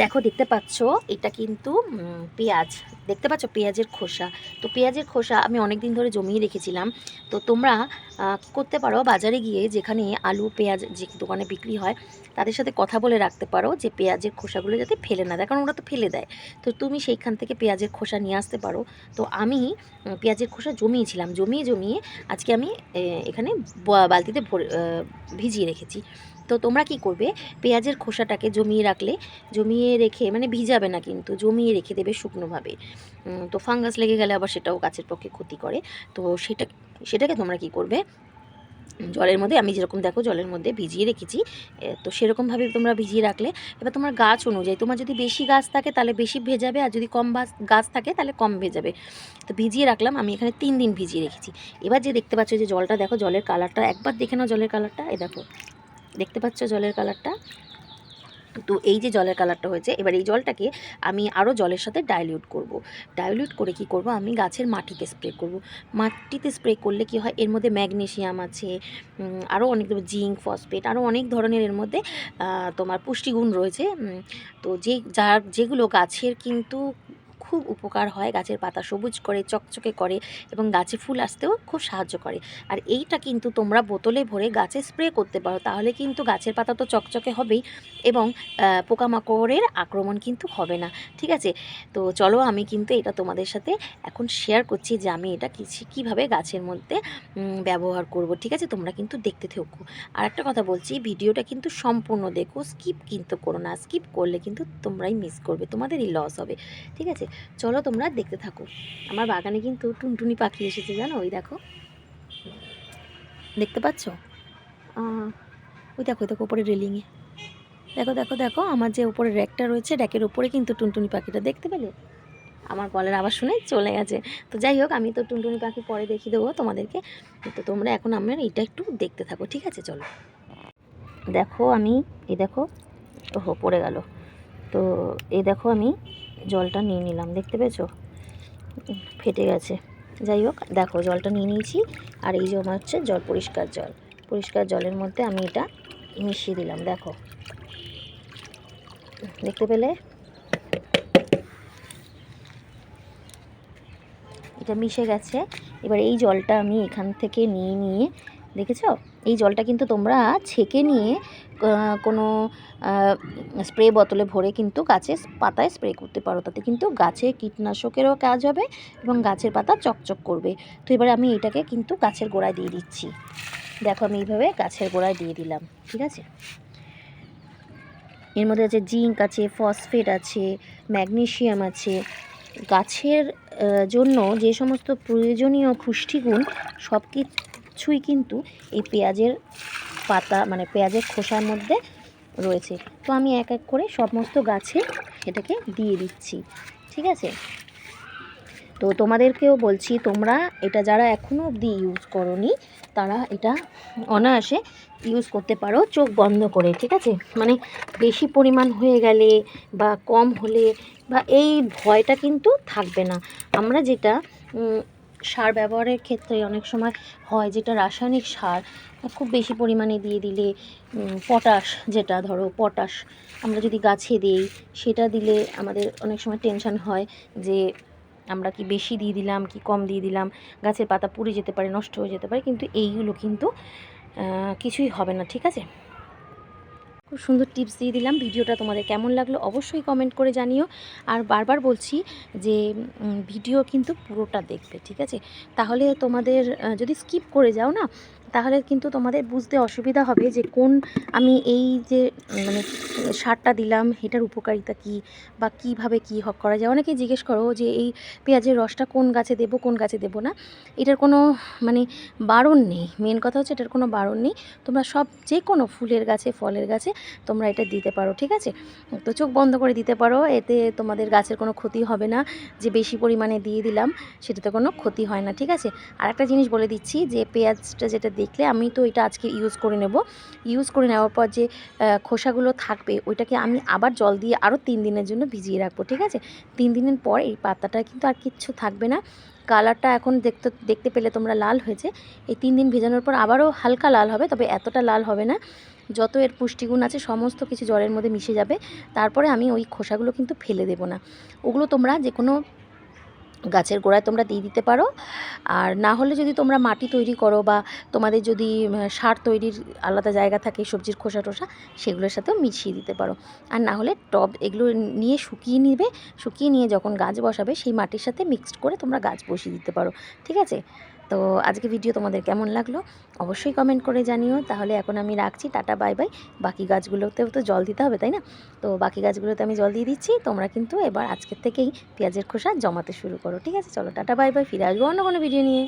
দেখো, দেখতে পাচ্ছ? এটা কিন্তু পেঁয়াজ। দেখতে পাচ্ছ? পেঁয়াজের খোসা। তো পেঁয়াজের খোসা আমি অনেক দিন ধরে জমিয়ে রেখেছিলাম। তো তোমরা করতে পারো? বাজারে গিয়ে যেখানে আলু, পেঁয়াজ যে দোকানে বিক্রি হয়, তাদের সাথে কথা বলে রাখতে পারো যে পেঁয়াজের খোসাগুলো যাতে ফেলে না দেয়। কারণ ওরা তো ফেলে দেয়। তো তুমি সেইখান থেকে পেঁয়াজের খোসা নিয়ে আসতে পারো। তো আমি পেঁয়াজের খোসা জমিয়েছিলাম। জমিয়ে জমিয়ে আজকে আমি এখানে বালতিতে ভরে ভিজিয়ে রেখেছি। তো তোমরা কি করবে? পেঁয়াজের খোসাটাকে জমিয়ে রাখলে, জমিয়ে রেখে মানে ভিজাবে না কিন্তু, জমিয়ে রেখে দেবে শুকনোভাবে। তো ফাঙ্গাস লেগে গেলে আবার সেটাও গাছের পক্ষে ক্ষতি করে। তো সেটা, সেটাকে তোমরা কি করবে? জলের মধ্যে, আমি যেরকম দেখো জলের মধ্যে ভিজিয়ে রেখেছি তো সেরকমভাবে তোমরা ভিজিয়ে রাখলে, এবার তোমার গাছ অনুযায়ী, তোমার যদি বেশি গাছ থাকে তাহলে বেশি ভেজাবে, আর যদি কম গাছ থাকে তাহলে কম ভেজাবে। তো ভিজিয়ে রাখলাম, আমি এখানে তিন দিন ভিজিয়ে রেখেছি। এবার যে দেখতে পাচ্ছ যে জলটা, দেখো জলের কালারটা, একবার দেখে নাও জলের কালারটা এই দেখো। দেখতে পাচ্ছ জলের কালারটা তো এই যে জলের কালারটা হয়েছে, এবার এই জলটাকে আমি আরও জলের সাথে ডাইলিউট করব। ডাইলিউট করে কি করব আমি গাছের মাটিতে স্প্রে করব। মাটিতে স্প্রে করলে কি হয় এর মধ্যে ম্যাগনেশিয়াম আছে আরও অনেক জিঙ্ক ফসফেট আরও অনেক ধরনের এর মধ্যে তোমার পুষ্টিগুণ রয়েছে তো যে, যার যেগুলো গাছের কিন্তু খুব উপকার হয়, গাছের পাতা সবুজ করে, চকচকে করে এবং গাছে ফুল আসতেও খুব সাহায্য করে। আর এইটা কিন্তু তোমরা বোতলে ভরে গাছে স্প্রে করতে পারো, তাহলে কিন্তু গাছের পাতা তো চকচকে হবেই এবং পোকামাকড়ের আক্রমণ কিন্তু হবে না, ঠিক আছে? তো চলো আমি কিন্তু এটা তোমাদের সাথে এখন শেয়ার করছি যে আমি এটা কিছু, কীভাবে গাছের মধ্যে ব্যবহার করব, ঠিক আছে? তোমরা কিন্তু দেখতে থেকো। আর একটা কথা বলছি ভিডিওটা কিন্তু সম্পূর্ণ দেখো স্কিপ কিন্তু করো না স্কিপ করলে কিন্তু তোমরাই মিস করবে, তোমাদেরই লস হবে, ঠিক আছে? চলো তোমরা দেখতে থাকো। আমার বাগানে কিন্তু টুনটুনি পাখি এসেছে, জানো? ওই দেখো। দেখতে পাচ্ছ? ওই দেখো দেখো, ওপরে রেলিংয়ে। দেখো দেখো দেখো, আমার যে উপরে র্যাকটা রয়েছে, র্যাকের ওপরে কিন্তু টুনটুনি পাখিটা, দেখতে পেলে? আমার গলার আবার শুনে চলে গেছে। তো যাই হোক, আমি তো টুনটুনি পাখি পরে দেখিয়ে দেবো তোমাদেরকে। তো তোমরা এখন আমার এটা একটু দেখতে থাকো, ঠিক আছে? চলো। দেখো আমি, এই দেখো, ওহো, পড়ে গেল। তো এই দেখো আমি জলটা নিয়ে নিলাম, দেখতে পেয়েছ? ফেটে গেছে। যাই হোক, দেখো জলটা নিয়ে নিয়েছি, আর এই যে আমার হচ্ছে জল, পরিষ্কার জল। পরিষ্কার জলের মধ্যে আমি এটা মিশিয়ে দিলাম, দেখো। দেখতে পেলে? এটা মিশে গেছে। এবার এই জলটা আমি এখান থেকে নিয়ে নিয়ে দেখেছ? এই জলটা কিন্তু তোমরা ছেঁকে নিয়ে কোনো স্প্রে বোতলে ভরে কিন্তু গাছের পাতায় স্প্রে করতে পারো। তাতে কিন্তু গাছে কীটনাশকেরও কাজ হবে এবং গাছের পাতা চকচক করবে। তো এবারে আমি এটাকে কিন্তু গাছের গোড়ায় দিয়ে দিচ্ছি। দেখো আমি এইভাবে গাছের গোড়ায় দিয়ে দিলাম, ঠিক আছে? এর মধ্যে আছে জিঙ্ক আছে, ফসফেট আছে, ম্যাগনেশিয়াম আছে। গাছের জন্য যে সমস্ত প্রয়োজনীয় পুষ্টিগুণ সব কিছুই কিন্তু এই পেঁয়াজের পাতা মানে পেঁয়াজের খোসার মধ্যে রয়েছে। তো আমি এক এক করে সমস্ত গাছে এটাকে দিয়ে দিচ্ছি, ঠিক আছে? তো তোমাদেরকেও বলছি, তোমরা এটা যারা এখনও অবধি ইউজ করনি, তারা এটা অনায়াসে ইউজ করতে পারো, চোখ বন্ধ করে, ঠিক আছে? মানে বেশি পরিমাণ হয়ে গেলে বা কম হলে বা এই ভয়টা কিন্তু থাকবে না। আমরা যেটা সার ব্যবহারের ক্ষেত্রে অনেক সময় হয় যেটা রাসায়নিক সার, খুব বেশি পরিমাণে দিয়ে দিলে পটাশ যেটা ধরো পটাশ আমরা যদি গাছে দিই, সেটা দিলে আমাদের অনেক সময় টেনশন হয় যে আমরা কি বেশি দিয়ে দিলাম, কি কম দিয়ে দিলাম, গাছের পাতা পুড়ে যেতে পারে, নষ্ট হয়ে যেতে পারে, কিন্তু এইগুলো কিন্তু কিছুই হবে না, ঠিক আছে? খুব সুন্দর টিপস দিয়ে দিলাম। ভিডিওটা তোমাদের কেমন লাগল অবশ্যই কমেন্ট করে জানিও। আর বারবার বলছি যে ভিডিও কিন্তু পুরোটা দেখবে, ঠিক আছে? তাহলে তোমাদের যদি স্কিপ করে যাও না তাহলে কিন্তু তোমাদের বুঝতে অসুবিধা হবে যে কোন আমি এই যে মানে সারটা দিলাম, এটার উপকারিতা কি বা কীভাবে কি হক করা যায়? অনেকেই জিজ্ঞেস করো যে এই পেঁয়াজের রসটা কোন গাছে দেবো, কোন গাছে দেবো না? এটার কোনো মানে বারণ নেই। মেন কথা হচ্ছে এটার কোনো বারণ নেই। তোমরা সব যে কোনো ফুলের গাছে, ফলের গাছে তোমরা এটা দিতে পারো, ঠিক আছে? তো চোখ বন্ধ করে দিতে পারো, এতে তোমাদের গাছের কোনো ক্ষতি হবে না। যে বেশি পরিমাণে দিয়ে দিলাম, সেটাতে কোনো ক্ষতি হয় না, ঠিক আছে? আর একটা জিনিস বলে দিচ্ছি যে পেঁয়াজটা যেটা দেখলে আমি তো এটা আজকে ইউজ করে নেব। ইউজ করে নেওয়ার পর যে খোসাগুলো থাকবে, ওইটাকে আমি আবার জল দিয়ে আরও তিন দিনের জন্য ভিজিয়ে রাখব, ঠিক আছে? তিন দিনের পর এই পাতাটা কিন্তু আর কিচ্ছু থাকবে না। কালারটা এখন দেখতে দেখতে পেলে তোমরা লাল হয়েছে। এই তিন দিন ভেজানোর পর আবারও হালকা লাল হবে, তবে এতটা লাল হবে না। যত এর পুষ্টিগুণ আছে, সমস্ত কিছু জলের মধ্যে মিশে যাবে। তারপরে আমি ওই খোসাগুলো কিন্তু ফেলে দেবো না। ওগুলো তোমরা যে কোনো গাছের গোড়ায় তোমরা দিয়ে দিতে পারো। আর না হলে যদি তোমরা মাটি তৈরি করো বা তোমাদের যদি সার তৈরির আলাদা জায়গা থাকে সবজির খোসা টোসা, সেগুলোর সাথেও মিশিয়ে দিতে পারো। আর না হলে টব এগুলো নিয়ে শুকিয়ে নিবে, শুকিয়ে নিয়ে যখন গাছ বসাবে সেই মাটির সাথে মিক্সড করে তোমরা গাছ বসিয়ে দিতে পারো। ঠিক আছে? তো আজকে ভিডিও তোমাদের কেমন লাগল? অবশ্যই কমেন্ট করে জানিও। তাহলে এখন আমি রাখছি। টাটা বাই বাই বাকি গাছগুলোতেও তো জল দিতে হবে, তাই না? তো বাকি গাছগুলোতে আমি জল দিয়ে দিচ্ছি। তোমরা কিন্তু এবার আজকের থেকেই পেঁয়াজের খোসা জমাতে শুরু করো। ঠিক আছে? চলো, টাটা বাই বাই ফিরে আসব অন্য কোনো ভিডিও নিয়ে।